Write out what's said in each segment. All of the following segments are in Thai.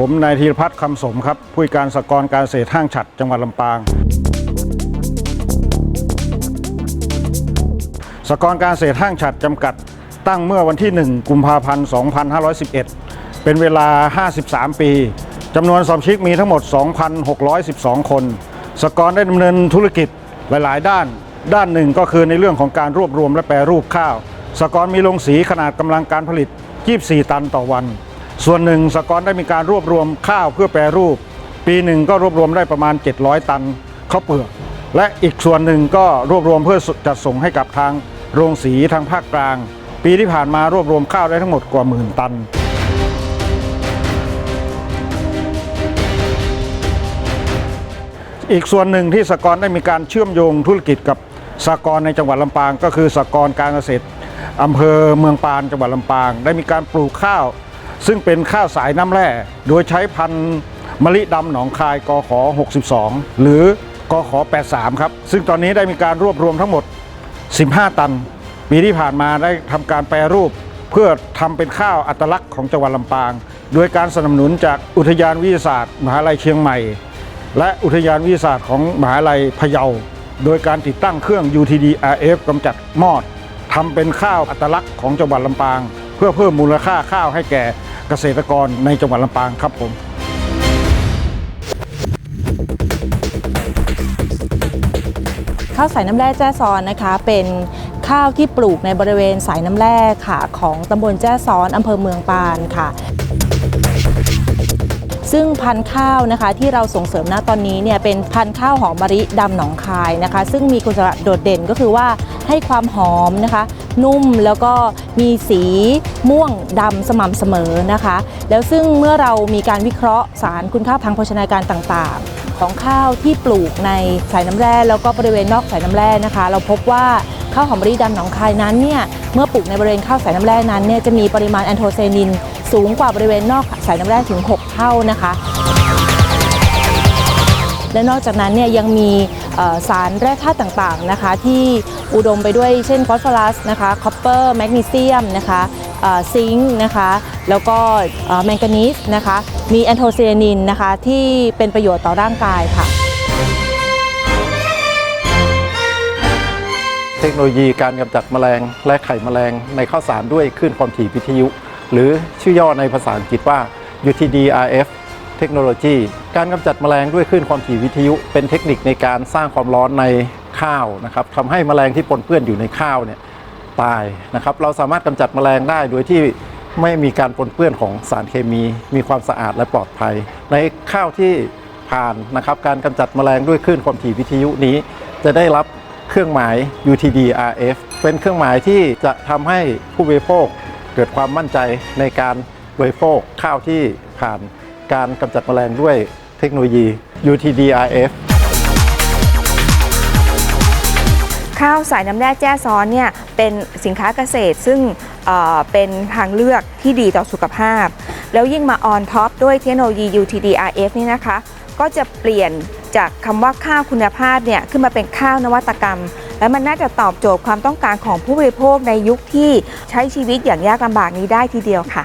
ผมนายธีรพัฒน์คำสมครับผู้การสกรการเกษตรห้างฉัดจังหวัดลำปาง สกรการเกษตรห้างฉัดจำกัด ตั้งเมื่อวันที่ 1 กุมภาพันธ์ 2511 เป็นเวลา 53 ปีจำนวนสมาชิกมีทั้งหมด 2,612 คนสหกรได้ดำเนินธุรกิจหลาย ๆ ด้าน ด้านหนึ่งก็คือในเรื่องของการรวบรวมและแปรรูปข้าว สกรมีโรงสีขนาดกำลังการผลิต 24 ตันต่อวัน ส่วนหนึ่งสกรณ์ได้มีการรวบรวมข้าวเพื่อแปรรูป ปีหนึ่งก็รวบรวมได้ประมาณ 700 ตันข้าวเปลือก และอีกส่วนหนึ่งก็รวบรวมเพื่อจัดส่งให้กับทางโรงสีทางภาคกลาง ปีที่ผ่านมารวบรวมข้าวได้ทั้งหมดกว่าหมื่นตันอีกส่วนหนึ่งที่สกรณ์ได้มีการเชื่อมโยงธุรกิจกับสกรณ์ในจังหวัดลำปาง ก็คือสกรณ์การเกษตรอำเภอเมืองปานจังหวัดลำปาง ได้มีการปลูกข้าว ซึ่งเป็นข้าวสายน้ำแร่ โดยใช้พันธุ์มะลิดำหนองคายกขอ62 หรือกขอ83 ครับ ซึ่งตอนนี้ได้มีการรวบรวมทั้งหมด 15 ตัน ปีที่ผ่านมาได้ทำการแปรรูป เพื่อทำเป็นข้าวอัตลักษณ์ของจังหวัดลำปาง โดยการสนับสนุนจากอุทยานวิทยาศาสตร์ มหาลัยเชียงใหม่ และอุทยานวิทยาศาสตร์ของมหาลัยพะเยา โดยการติดตั้งเครื่อง UTD RF กำจัดมอดทำเป็นข้าวอัตลักษณ์ของจังหวัดลำปาง เพื่อเพิ่มมูลค่าข้าวให้แก่เกษตรกรในจังหวัดลำปางครับผมข้าวสายน้ำแร่แจ้ซ้อนนะคะเป็นข้าวที่ปลูกในบริเวณสายน้ำแร่ค่ะ ของตำบลแจ้ซ้อนอำเภอเมืองปานค่ะ ซึ่งพันธุ์ข้าวนะคะที่เราส่งเสริมณตอนนี้เนี่ยเป็นพันธุ์ข้าวหอมมะลิดำหนองคายนะคะ ซึ่งมีคุณสมบัติโดดเด่นก็คือว่าให้ความหอมนะคะ นุ่มแล้วก็มีสีม่วงดำสม่ำเสมอนะคะ แล้วซึ่งเมื่อเรามีการวิเคราะห์สารคุณค่าทางโภชนาการต่างๆ ของข้าวที่ปลูกในสายน้ำแร่แล้วก็บริเวณนอกสายน้ำแร่นะคะ เราพบว่าข้าวหอมมะลิดำหนองคายนั้นเนี่ยเมื่อปลูกในบริเวณข้าวสายน้ำแร่นั้นเนี่ยจะมีปริมาณแอนโทไซนิน สูงกว่าบริเวณนอกสายน้ำแร่ถึง 6 เท่านะคะและนอกจากนั้นเนี่ยยังมีสารแร่ธาตุต่างๆนะคะที่ อุดมไปด้วยเช่นฟอสฟอรัสนะคะคอปเปอร์แมกนีเซียมนะคะซิงค์นะคะแล้วก็แมงกานีสนะคะมีแอนโทไซยานินนะคะที่เป็นประโยชน์ต่อร่างกายค่ะเทคโนโลยีการกำจัดแมลงและไข่แมลงในข้าวสารด้วยคลื่นความถี่วิทยุ หรือชื่อย่อในภาษาอังกฤษว่า UTDRF เทคโนโลยีการกำจัดแมลงด้วยคลื่นความถี่วิทยุ เป็นเทคนิคในการสร้างความร้อนใน ข้าวนะครับทำให้แมลงที่ปนเปื้อนอยู่ในข้าวเนี่ยตายนะครับ เราสามารถกำจัดแมลงได้โดยที่ไม่มีการปนเปื้อนของสารเคมี มีความสะอาดและปลอดภัย ในข้าวที่ผ่านนะครับการกำจัดแมลงด้วยคลื่นความถี่วิทยุนี้ จะได้รับเครื่องหมาย UTD-RF เป็นเครื่องหมายที่จะทำให้ผู้บริโภคเกิดความมั่นใจในการบริโภคข้าวที่ผ่านการกำจัดแมลงด้วยเทคโนโลยี UTD-RF ข้าวสายน้ำแร่แจ้ซ้อนเนี่ยเป็นสินค้าเกษตรซึ่งเอ่อเป็นทางเลือกที่ดีต่อสุขภาพ แล้วยิ่งมาออนท็อปด้วยเทคโนโลยี UTDRF นี่นะคะ ก็จะเปลี่ยนจากคำว่าข้าวคุณภาพเนี่ยขึ้นมาเป็นข้าวนวัตกรรม และมันน่าจะตอบโจทย์ความต้องการของผู้บริโภคในยุคที่ใช้ชีวิตอย่างยากลำบากนี้ได้ทีเดียวค่ะ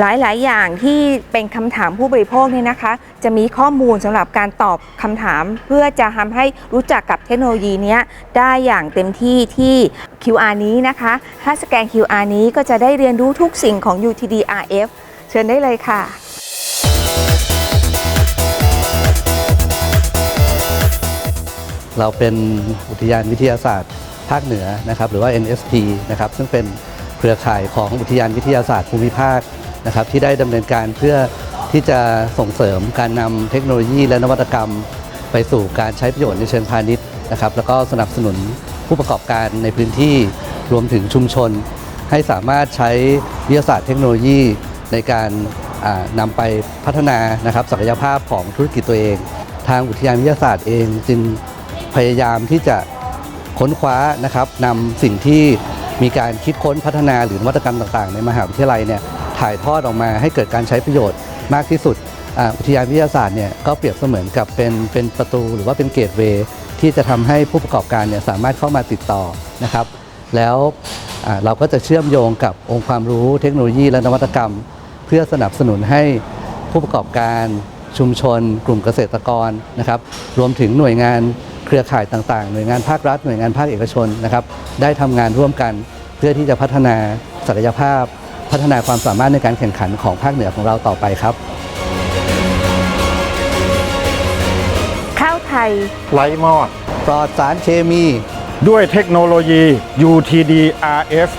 หลาย ๆ อย่างที่เป็นคำถามผู้บริโภคเนี่ยนะคะ จะมีข้อมูลสำหรับการตอบคำถาม เพื่อจะทำให้รู้จักกับเทคโนโลยีนี้ได้อย่างเต็มที่ที่ QR นี้นะคะ ถ้าสแกน QR นี้ก็จะได้เรียนรู้ทุกสิ่งของ UTDRF เชิญได้เลยค่ะเราเป็นอุทยานวิทยาศาสตร์ภาคเหนือนะครับหรือว่า NSP นะครับซึ่งเป็นเครือข่ายของอุทยานวิทยาศาสตร์ภูมิภาค นะครับที่ได้ดำเนินการเพื่อที่จะส่งเสริมการนำเทคโนโลยีและนวัตกรรม ไปสู่การใช้ประโยชน์ในเชิงพาณิชย์นะครับแล้วก็สนับสนุนผู้ประกอบการในพื้นที่รวมถึงชุมชน ให้สามารถใช้วิทยาศาสตร์เทคโนโลยีในการอ่านำไปพัฒนานะครับศักยภาพของธุรกิจตัวเอง ทางอุทยานวิทยาศาสตร์เองจึงพยายามที่จะค้นคว้านะครับนำสิ่งที่มีการคิดค้นพัฒนาหรือนวัตกรรมต่างๆ ในมหาวิทยาลัยเนี่ย ถ่ายทอดออกมาให้เกิดการใช้ประโยชน์มากที่สุดอุทยานวิทยาศาสตร์เนี่ยก็เปรียบเสมือนกับเป็นเป็นประตูหรือว่าเป็นเกตเวย์ที่จะทำให้ผู้ประกอบการเนี่ยสามารถเข้ามาติดต่อนะครับ แล้วเราก็จะเชื่อมโยงกับองค์ความรู้เทคโนโลยีและนวัตกรรม เพื่อสนับสนุนให้ผผู้ประกอบการชุมชน กลุ่มเกษตรกรนะครับ รวมถึงหน่วยงานเครือข่ายต่างๆ หน่วยงานภาครัฐ หน่วยงานภาคเอกชนนะครับ ได้ทำงานร่วมกันเพื่อที่จะพัฒนาศักยภาพ พัฒนาความสามารถในการแข่งขันของภาคเหนือของเราต่อไปครับ ข้าวไทย ไร้มอด ปลอดสารเคมี ด้วยเทคโนโลยี UTD RF